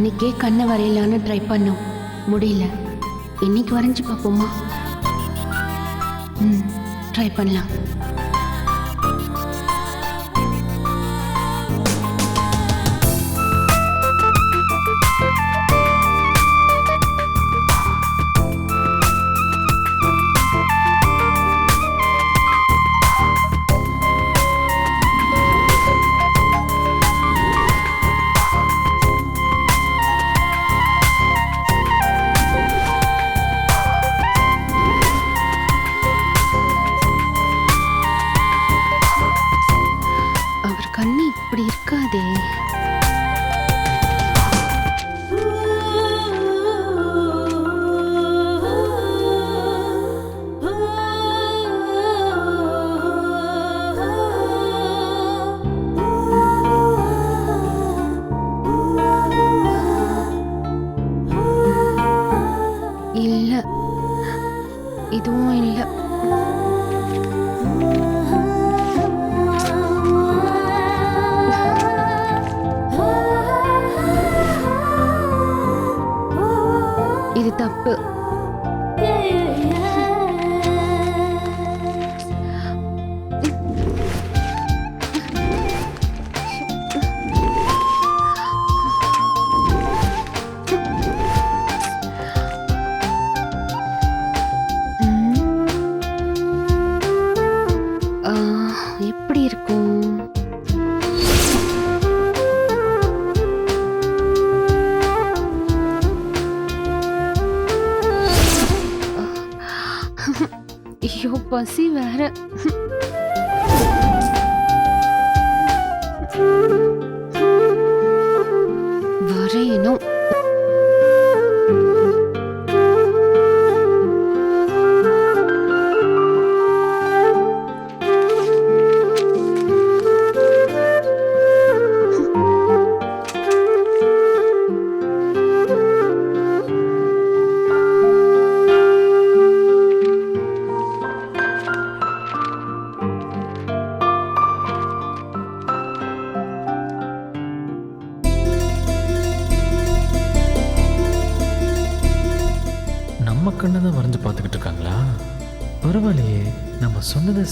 அன்னைக்கே கண்ணை வரையலான்னு ட்ரை பண்ணோம். முடியல. இன்னைக்கு வரைஞ்சி பார்ப்போமா? ம் ட்ரை பண்ணலாம்.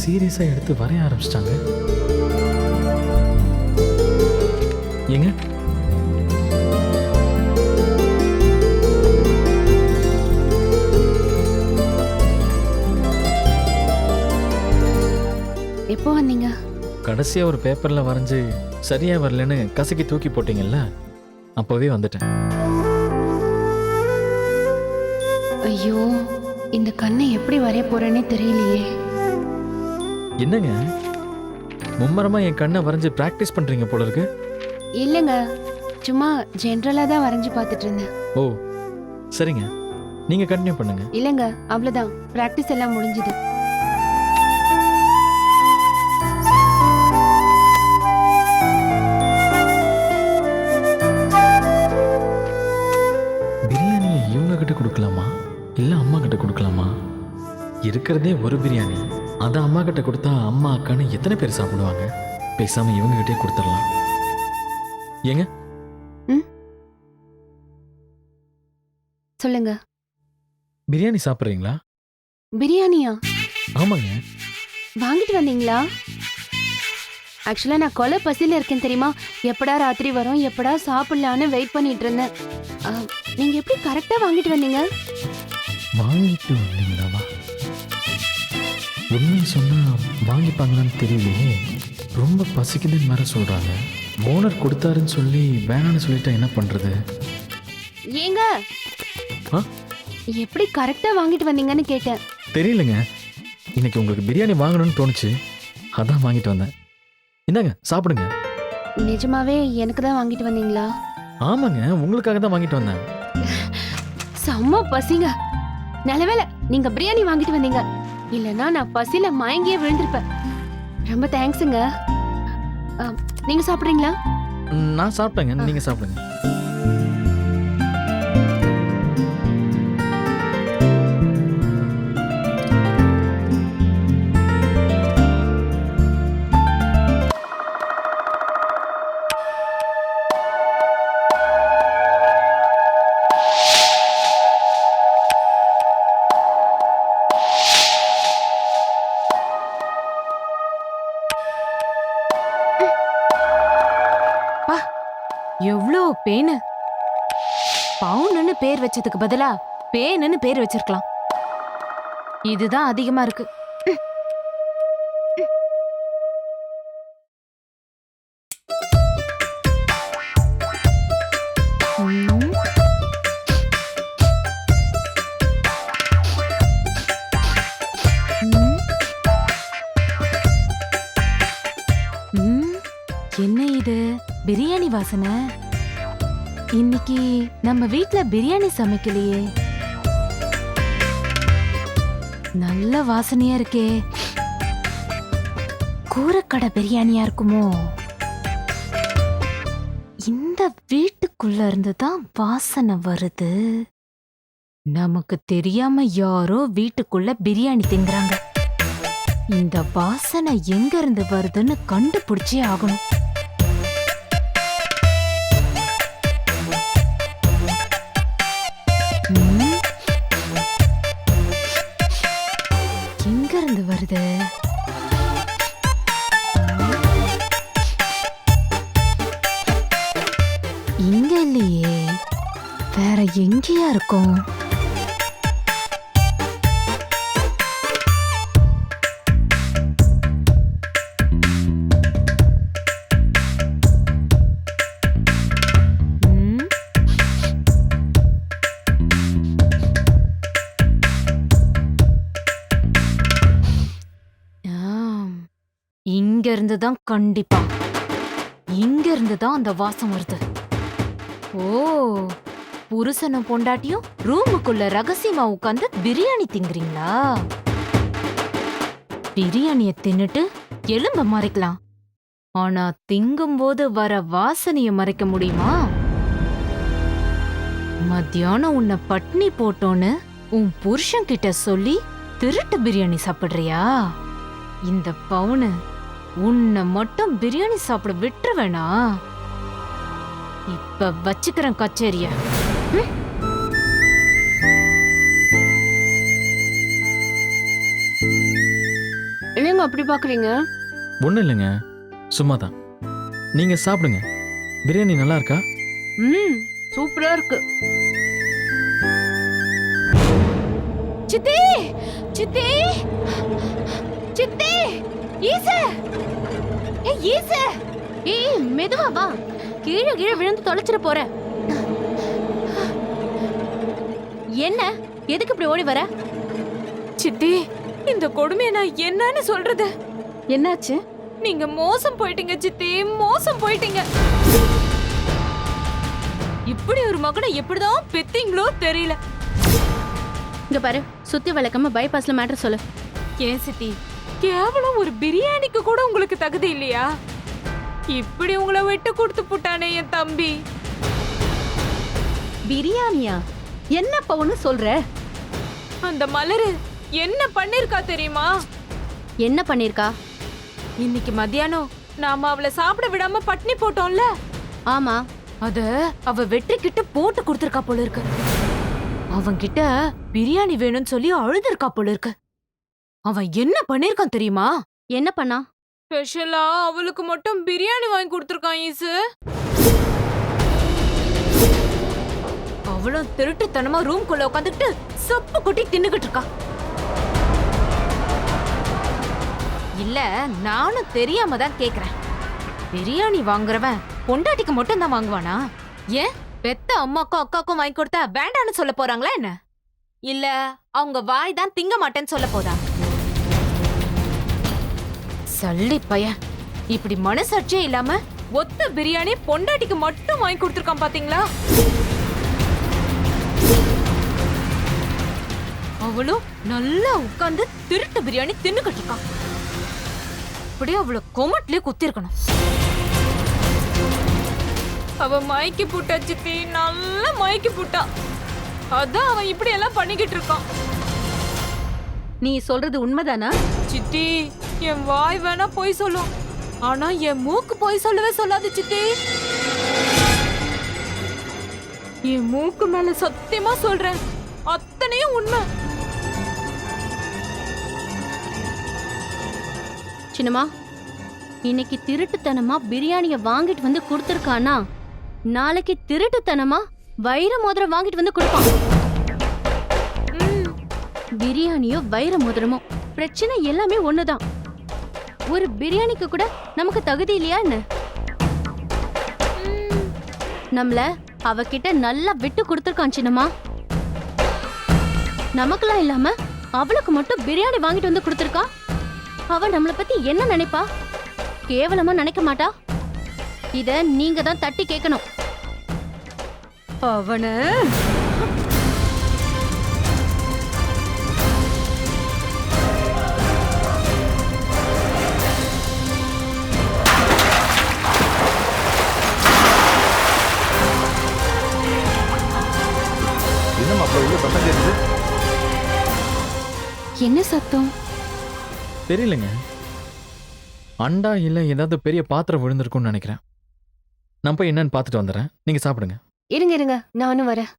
சீரியஸாக எடுத்து வரைய ஆரம்பிச்சிட்டாங்க. ஏங்க? எப்போ வந்தீங்க? கடைசியாக ஒரு பேப்பரில் வரைஞ்சி சரியாக வரலன்னு கசக்கி தூக்கி போட்டீங்கல்ல? அப்போவே வந்துட்டேன். ஐயோ இந்த கண்ணை எப்படி வரைய போறேன்னே தெரியலையே. என்னங்க? மும்மரமாக என் கண்ணை வரைஞ்சி ப்ராக்டிஸ் பண்ணுறீங்க போல இருக்கு. இல்லைங்க சும்மா ஜென்ரலா தான் வரைஞ்சு பார்த்துட்டு இருந்தேன். ஓ சரிங்க. நீங்கள் கண்டினியூ பண்ணுங்க. இல்லைங்க அவ்வளவுதான். பிராக்டிஸ் எல்லாம் முடிஞ்சுது. பிரியாணியை இவங்க கிட்ட கொடுக்கலாமா? இல்லை அம்மா கிட்ட கொடுக்கலாமா? இருக்கிறதே ஒரு பிரியாணி. அதை அம்மா கிட்ட கொடுத்தா அம்மா அக்கான்னு எத்தனை பேர் சாப்பிடுவாங்க? பேசாம இவங்க கிட்டே கொடுத்துடலாம். ஏங்க? சொல்லுங்க. பிரியாணி சாப்பிட்றீங்களா? பிரியாணியா? ஆமாங்க. வாங்கிட்டு வந்தீங்களா? ஆக்சுவலா நான் கொலை பசியில இருக்கேன் தெரியுமா? எப்படா ராத்திரி வரும் எப்படா சாப்பிடலான்னு வெயிட் பண்ணிட்டு இருந்தேன். ஆ, நீங்க எப்படி கரெக்டா வாங்கிட்டு வந்தீங்க? வாங்கிட்டு வந்தீங்களாவா? உண்மையை சொன்னா வாங்கிப்பாங்களான்னு தெரியலையே. ரொம்ப பசிக்குதுன்னு வேற சொல்றாங்க. ஓனர் கொடுத்தாருன்னு சொல்லி வேணான்னு சொல்லிட்டா என்ன பண்றது? ஏங்க? எப்படி கரெக்டா வாங்கிட்டு வந்தீங்கன்னு கேட்டேன். தெரியலங்க. இன்னைக்கு உங்களுக்கு பிரியாணி வாங்கணும்னு தோணுச்சு. அதான் வாங்கிட்டு வந்தேன். இந்தாங்க சாப்பிடுங்க. நிஜமாவே எனக்கு தான் வாங்கிட்டு வந்தீங்களா? ஆமாங்க உங்களுக்காக தான் வாங்கிட்டு வந்தேன். செம்ம பசிங்க. நல்லவேளை நீங்க பிரியாணி வாங்கிட்டு வந்தீங்க. இல்லனா நான் பசியில மயங்கியே விழுந்திருப்பேன். ரொம்ப தேங்க்ஸுங்க ஆ, நீங்க சாப்பிடுறீங்களா? ம், நான் சாப்பிட்டேங்க. நீங்க சாப்பிடுங்க. பேர் வச்சதுக்கு பதிலா பேனுன்னு பேர் வச்சிருக்கலாம். இதுதான் அதிகமா இருக்கு. என்ன இது? பிரியாணி வாசனை? இன்னைக்கு நம்ம வீட்ல பிரியாணி சமைக்கலையே. நல்ல வாசனையா இருக்கே. கூரக்கடை பிரியாணியா இருக்குமோ? இந்த வீட்டுக்குள்ள இருந்து தான் வாசனை வருது. நமக்கு தெரியாம யாரோ வீட்டுக்குள்ள பிரியாணி திங்குறாங்க இந்த வாசனை எங்க இருந்து வருதுன்னு கண்டுபிடிச்சே ஆகணும். நல்லா இருக்கும். இங்க இருந்து தான் கண்டிப்பா. இங்க இருந்து தான் அந்த வாசம் வருது. ஓ. புருஷனும் பொண்டாட்டியும் ரூமுக்குள்ள ரகசியமா உட்காந்து பிரியாணி திங்குறீங்களா பிரியாணிய தின்னுட்டு எலும்ப மறைக்கலாம். ஆனா திங்கும்போது வர வாசனைய மறைக்க முடியுமா? மத்தியானம் உன்னை பட்னி போட்டோன்னு உன் புருஷன் கிட்ட சொல்லி திருட்டு பிரியாணி சாப்பிடுறியா? இந்த பவுனு உன்னை மட்டும் பிரியாணி சாப்பிட விட்டுருவேனா? இப்ப வச்சுக்கிறேன் கச்சேரியை. என்னங்க அப்படி பாக்குறீங்க? ஒன்றும் இல்லைங்க. சும்மா தான் நீங்கள் சாப்பிடுங்க. பிரியாணி நல்லா இருக்கா? ம் சூப்பரா இருக்கு. சித்தி! சித்தி! சித்தி! ஈச! ஏ ஈச! ஏய் மெதுவா வா. கீழே கீழே விழுந்து தொலைச்சிட போற என்ன? எதுக்கு இப்படி ஓடி வர? சித்தி இந்த கொடுமையை நான் என்னன்னு சொல்றது? என்னாச்சு? நீங்க மோசம் போயிட்டீங்க சித்தி. மோசம் போயிட்டீங்க. இப்படி ஒரு மகனை எப்படிதான் பெத்தீங்களோ தெரியல. இங்க பாரு சுத்தி வளர்க்காம பைபாஸ்ல மேட்டர் சொல்லு. ஏன் சித்தி? கேவலம் ஒரு பிரியாணிக்கு கூட உங்களுக்கு தகுதி இல்லையா? இப்படி உங்களை விட்டு கொடுத்து புட்டானே என் தம்பி. பிரியாணியா? என்ன பவுன்னு சொல்ற? அந்த மலரு என்ன பண்ணிருக்கா தெரியுமா? என்ன பண்ணிருக்கா? இன்னைக்கு மத்தியானம் நாம அவளை சாப்பிட விடாம பட்னி போட்டோம்ல. ஆமா. அத அவ வெற்றி கிட்ட போட்டு கொடுத்திருக்கா போல இருக்கு. அவன்கிட்ட பிரியாணி வேணும்னு சொல்லி அழுதுருக்கா போல இருக்கு. அவன் என்ன பண்ணிருக்கான் தெரியுமா? என்ன பண்ணா? ஸ்பெஷலா அவளுக்கு மட்டும் பிரியாணி வாங்கி கொடுத்திருக்கான் ஈசு. அவளும் திருட்டுத்தனமா ரூம்குள்ள உட்காந்துக்கிட்டு சப்பு குட்டி தின்னுகிட்டு இருக்கா. இல்ல நானும் தெரியாம தான் கேக்குறேன். பிரியாணி வாங்குறவன் பொண்டாட்டிக்கு மட்டும் தான் வாங்குவானா? ஏன்? பெத்த அம்மாக்கும் அக்காக்கும் வாங்கி கொடுத்தா வேண்டான்னு சொல்ல போறாங்களா என்ன? இல்ல அவங்க வாய் தான் திங்க மாட்டேன்னு சொல்ல போதா? சல்லி பையன். இப்படி மனசாட்சியே இல்லாம ஒத்த பிரியாணி பொண்டாட்டிக்கு மட்டும் வாங்கி கொடுத்துருக்கான் பாத்தீங்களா? அவளும் நல்லா உட்கார்ந்து திருட்டு பிரியாணி தின்னுகிட்டு இருக்கான் அப்படியே அவளை கொமட்லயே குத்திருக்கணும். அவ மயக்கி புட்டா சித்தி. நல்லா மயக்கி புட்டா. அதான் அவன் இப்படி எல்லாம் பண்ணிக்கிட்டு இருக்கான் நீ சொல்றது உண்மைதானா? சித்தி என் வாய் வேணா போய் சொல்லும் ஆனா என் மூக்கு போய் சொல்லவே சொல்லாது சித்தி. என் மூக்கு மேல சத்தியமா சொல்றேன். அத்தனையும் உண்மை. சின்னம்மா இன்னைக்கு திருட்டுத்தனமா பிரியாணிய வாங்கிட்டு வந்து கொடுத்துருக்கானா நாளைக்கு திருட்டுத்தனமா வைர மோதிரம் வாங்கிட்டு வந்து கொடுப்பான். பிரியாணியோ வைர மோதிரமோ பிரச்சனை எல்லாமே ஒண்ணுதான். ஒரு பிரியாணிக்கு கூட நமக்கு தகுதி இல்லையா என்ன? நம்மள அவகிட்ட நல்லா விட்டு கொடுத்துருக்கான் சின்னம்மா. நமக்கெல்லாம் இல்லாம அவளுக்கு மட்டும் பிரியாணி வாங்கிட்டு வந்து கொடுத்துருக்கா? அவ நம்மள பத்தி என்ன நினைப்பா? கேவலமா நினைக்க மாட்டா? இத நீங்க தான் தட்டி கேட்கணும் அவனை என்ன சத்தம்? தெரியலங்க. அண்டா இல்லை ஏதாவது பெரிய பாத்திரம் விழுந்திருக்கும்னு நினைக்கிறேன். நான் போய் என்னன்னு பார்த்துட்டு வந்துடுறேன் நீங்கள் சாப்பிடுங்க. இருங்க இருங்க. நானும் வரேன்.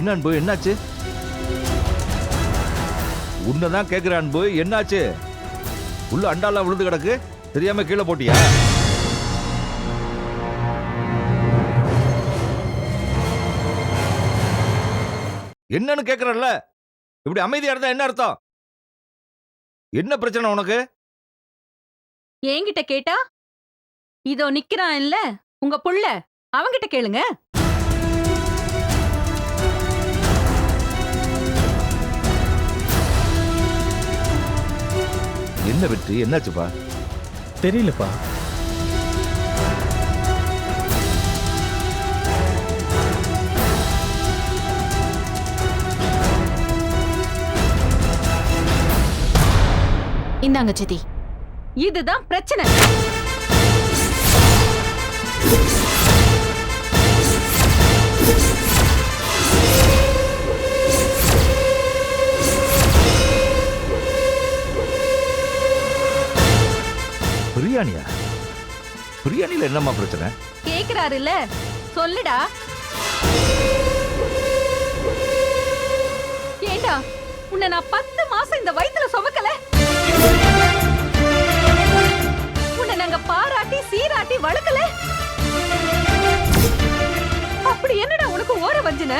என்ன அன்பு என்னாச்சு? உன்னதான் கேக்குற அன்பு. என்னாச்சு? உள்ள அண்டாலாம் விழுந்து கிடக்கு. தெரியாம கீழே போட்டியா? என்னன்னு கேக்குறல்ல? இப்படி அமைதியா இருந்தா என்ன அர்த்தம்? என்ன பிரச்சனை உனக்கு? என்கிட்ட கேட்டா இதோ நிக்கிறான் இல்ல உங்க புள்ள அவங்கிட்ட கேளுங்க. என்ன வெற்றி? என்னாச்சுப்பா? தெரியலப்பா. இந்தாங்க சித்தி. இதுதான் பிரச்சனை. பிரியாணியா? பிரியாணில என்னம்மா பிரச்சனை? கேக்குறாரு இல்ல சொல்லுடா. ஏண்டா உன்னை நான் பத்து மாசம் இந்த வயித்துல சுமக்கல? உன்னை நாங்க பாராட்டி சீராட்டி வளர்க்கல? அப்படி என்னடா உனக்கு ஓர வஞ்சின?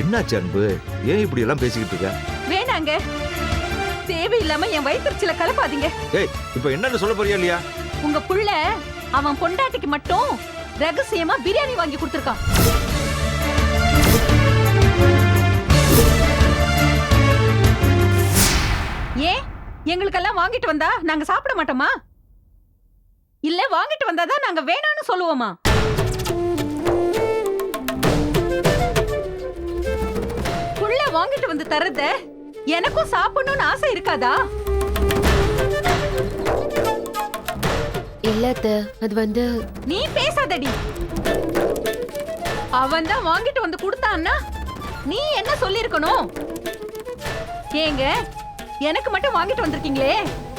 என்னாச்சு அன்பு? ஏன் இப்படி எல்லாம் பேசிக்கிட்டு இருக்க? வேணாங்க தேவையில்லாம என் வயிற்றுச்சில கலப்பாதீங்க. ஏய் இப்போ என்னன்னு சொல்ல போறியா இல்லையா? உங்க புள்ள அவன் பொண்டாட்டிக்கு மட்டும் ரகசியமா பிரியாணி வாங்கி கொடுத்துருக்கான். ஏன்? எங்களுக்கெல்லாம் வாங்கிட்டு வந்தா நாங்க சாப்பிட மாட்டோமா? இல்ல வாங்கிட்டு வந்தாதான் நாங்க வேணாம்னு சொல்லுவோமா? புள்ள வாங்கிட்டு வந்து தரத எனக்கும் சாப்பிடணும்னு ஆசை இருக்காதா? இல்ல அத்தை, அது வந்து நீ பேசாதடி. அவன் தான் வாங்கிட்டு வந்து கொடுத்தான்னா நீ என்ன சொல்லிருக்கணும் ஏங்க எனக்கு மட்டும் வாங்கிட்டு வந்திருக்கீங்களே?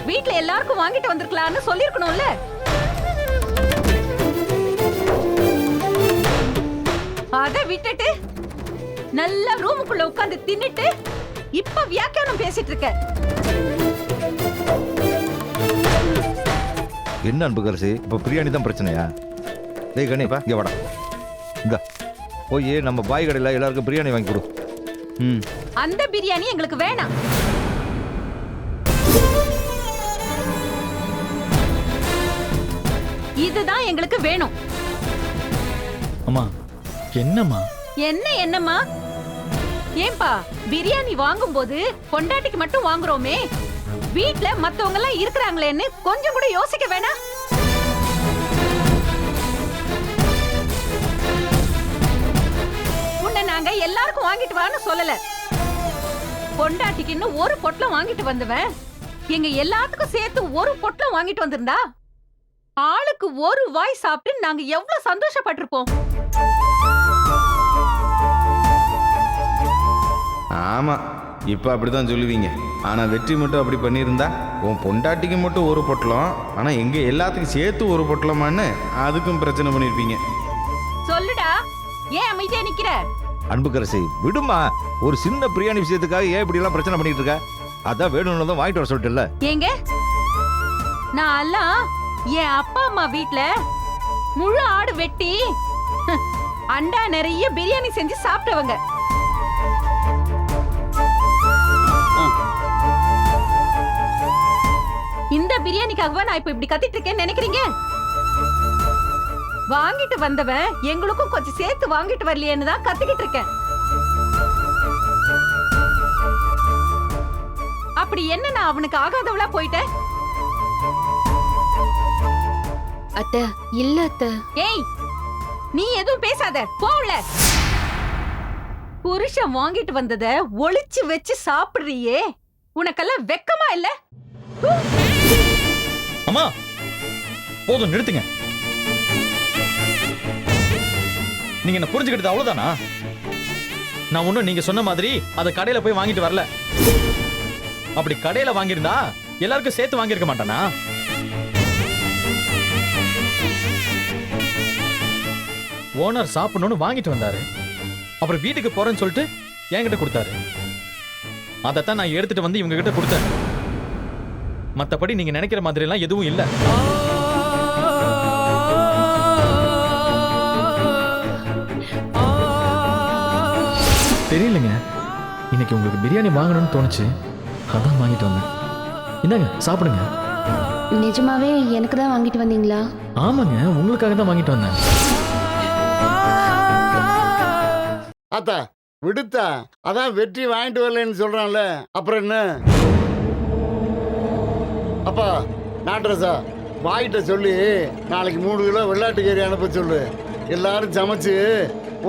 வீட்ல எல்லாருக்கும் வாங்கிட்டு வந்திருக்கலாம்னு சொல்லிருக்கணும்ல அத விட்டுட்டு நல்லா ரூமுக்குள்ள உட்கார்ந்து தின்னுட்டு இப்ப வியாக்கியானம் பேசிட்டு இருக்க. என்ன அன்பு கரசி? இப்போ பிரியாணி தான் பிரச்சனையா? டேய் கணேப்பா இங்கே வாடா. இந்த. போய் நம்ம பாய் கடையில் எல்லாருக்கும் பிரியாணி வாங்கி கொடு. ம். அந்த பிரியாணி எங்களுக்கு வேணாம். இதுதான் எங்களுக்கு வேணும். அம்மா என்னம்மா? என்ன என்னம்மா? ஏன்பா பிரியாணி வாங்கும்போது பொண்டாட்டிக்கு மட்டும் வாங்குறோமே? வீட்ல மத்தவங்க எல்லாம் இருக்கிறாங்களேன்னு கொஞ்சம் கூட யோசிக்க வேணாம் உன்னை நாங்க எல்லாருக்கும் வாங்கிட்டு வான்னு சொல்லல. பொண்டாட்டிக்குன்னு ஒரு பொட்டலம் வாங்கிட்டு வந்துவன் எங்க எல்லாத்துக்கும் சேர்த்து ஒரு பொட்டலம் வாங்கிட்டு வந்திருந்தா ஆளுக்கு ஒரு வாய் சாப்பிட்டு நாங்க எவ்வளவு சந்தோஷப்பட்டிருப்போம். ஆமாம் இப்போ அப்படி தான் சொல்லுவீங்க. ஆனால் வெற்றி மட்டும் அப்படி பண்ணியிருந்தா உன் பொண்டாட்டிக்கு மட்டும் ஒரு பொட்டலம் ஆனால் எங்கள் எல்லாத்துக்கும் சேர்த்து ஒரு பொட்டலமான்னு அதுக்கும் பிரச்சனை பண்ணியிருப்பீங்க சொல்லுடா ஏன் அமைதியா நிக்கிற? அன்புக்கரசி விடுமா ஒரு சின்ன பிரியாணி விஷயத்துக்காக ஏன் இப்படி எல்லாம் பிரச்சனை பண்ணிட்டு இருக்க? அதான் வேணும்னு தான் வாங்கிட்டு வர சொல்லிட்டுல்ல ஏங்க நான் எல்லாம் என் அப்பா அம்மா வீட்ல முழு ஆடு வெட்டி அண்டா நிறைய பிரியாணி செஞ்சு சாப்பிட்டவங்க. இந்த பிரியாணிக்காகவா நான் இப்ப இப்படி கத்திட்டு இருக்கேன்னு நினைக்கிறீங்க? வாங்கிட்டு வந்தவன் எங்களுக்கும் கொஞ்சம் சேர்த்து வாங்கிட்டு வரலையேன்னு தான் கத்திக்கிட்டு இருக்கேன். அப்படி என்ன நான் அவனுக்கு ஆகாதவளா போயிட்டேன்? அத்தை இல்ல அத்தை. ஏய் நீ எதுவும் பேசாத போல புருஷன் வாங்கிட்டு வந்தத ஒளிச்சு வச்சு சாப்பிடுறியே. உனக்கெல்லாம் வெக்கமா இல்ல? அம்மா போதும் நிறுத்துங்க. நீங்க என்ன புரிஞ்சுக்கிட்டது அவ்வளவுதானா? நான் ஒன்றும் நீங்க சொன்ன மாதிரி அதை கடையில போய் வாங்கிட்டு வரல. அப்படி கடையில வாங்கியிருந்தா எல்லாருக்கும் சேர்த்து வாங்கியிருக்க மாட்டானா? ஓனர் சாப்பிடணும்னு வாங்கிட்டு வந்தாரு. அப்புறம் வீட்டுக்கு போறேன்னு சொல்லிட்டு என்கிட்ட கொடுத்தாரு. அதைத்தான் நான் எடுத்துட்டு வந்து இவங்க கிட்ட கொடுத்தேன். மத்தபடி நீங்க நினைக்கிற மாதிரி எல்லாம் எதுவும் இல்ல. தெரியலங்க. இன்னைக்கு உங்களுக்கு பிரியாணி வாங்கணும்னு தோணுச்சு. அதான் வாங்கிட்டு வந்தேன். இந்தாங்க சாப்பிடுங்க. நிஜமாவே எனக்கு தான் வாங்கிட்டு வந்தீங்களா? ஆமாங்க உங்களுக்காக தான் வாங்கிட்டு வந்தேன். அத்தா விடுத்தா? அதான் வெற்றி வாங்கிட்டு வரலன்னு சொல்றான்ல. அப்புறம் என்ன? அப்பா நாட்ரஸா வாங்கிட்ட சொல்லி நாளைக்கு மூணு கிலோ வெள்ளாட்டுக்கறி அனுப்ப சொல்லு. எல்லாரும் சமைச்சு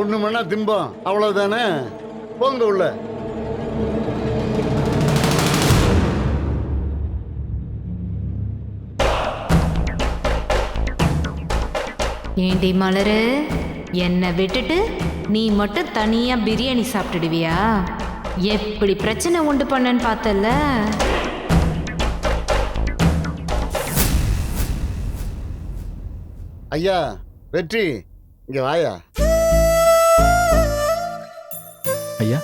ஒன்று மணி திம்போம். அவ்வளோதானே போங்க உள்ள. ஏண்டி மலரு? என்னை விட்டுட்டு நீ மட்டும் தனியாக பிரியாணி சாப்பிட்டுடுவியா? எப்படி பிரச்சனை உண்டு பண்ணன்னு பார்த்தல ஐயா வெற்றி இங்க வாயா. ஐயா.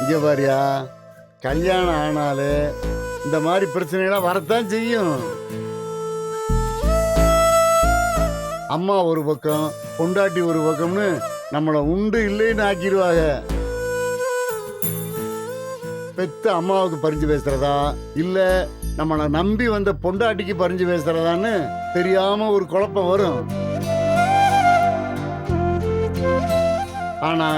இங்க பாரியா கல்யாணம் ஆனாலே இந்த மாதிரி பிரச்சனைலாம் வரத்தான் செய்யும். அம்மா ஒரு பக்கம் பொண்டாட்டி ஒரு பக்கம்னு நம்மளை உண்டு இல்லைன்னு ஆக்கிடுவாங்க. பெத்த அம்மாவுக்கு பறிஞ்சு பேசுறதா இல்ல நம்மளை நம்பி வந்த பொண்டாட்டிக்கு பறிஞ்சு பேசுறதான்னு தெரியாம ஒரு குழப்பம் வரும். ஆனா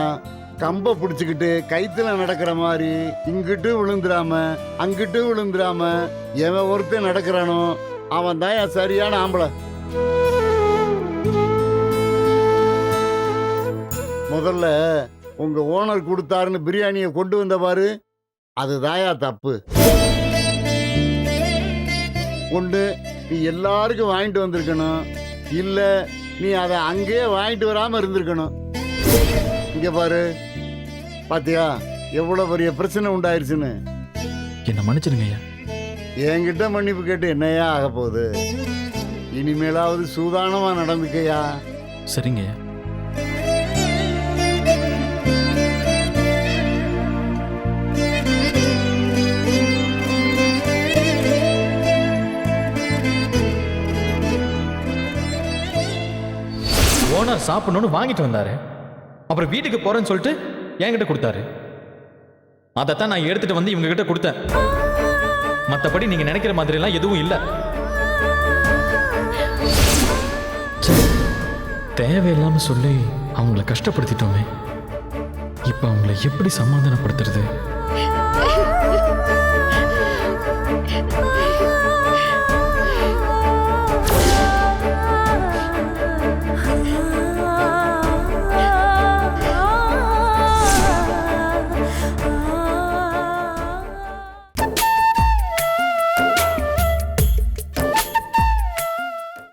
கம்ப பிடிச்சிக்கிட்டு கைத்துல நடக்கிற மாதிரி இங்கிட்டு விழுந்துராம அங்கிட்டு விழுந்துடாம எவன் ஒருத்தன் நடக்கிறானோ அவன் தான் சரியான ஆம்பளை. முதல்ல உங்க ஓனர் கொடுத்தாருன்னு பிரியாணியை கொண்டு வந்த பாரு அதுதாயா தப்பு. ஒன்று நீ எல்லாருக்கும் வாங்கிட்டு வந்திருக்கணும். இல்லை நீ அதை அங்கேயே வாங்கிட்டு வராமல் இருந்திருக்கணும். இங்க பாரு. பாத்தியா? எவ்வளவு பெரிய பிரச்சனை உண்டாயிருச்சுன்னு. என்ன மன்னிச்சிடுங்க ஐயா. என்கிட்ட மன்னிப்பு கேட்டு என்னையா ஆக போகுது? இனிமேலாவது சூதானமா நடந்துக்கயா? சரிங்க ஐயா. ஓனர் சாப்பிடணும்னு வாங்கிட்டு வந்தாரு. அப்புறம் வீட்டுக்கு போறேன்னு சொல்லிட்டு என்கிட்ட கொடுத்தாரு. அதைத்தான் நான் எடுத்துட்டு வந்து இவங்க கிட்ட கொடுத்தேன். மற்றபடி நீங்க நினைக்கிற மாதிரி எல்லாம் எதுவும் இல்லை. தேவையில்லாமல் தேவையில்லாம சொல்லி அவங்கள கஷ்டப்படுத்திட்டோமே. இப்ப அவங்கள எப்படி சமாதானப்படுத்துறது?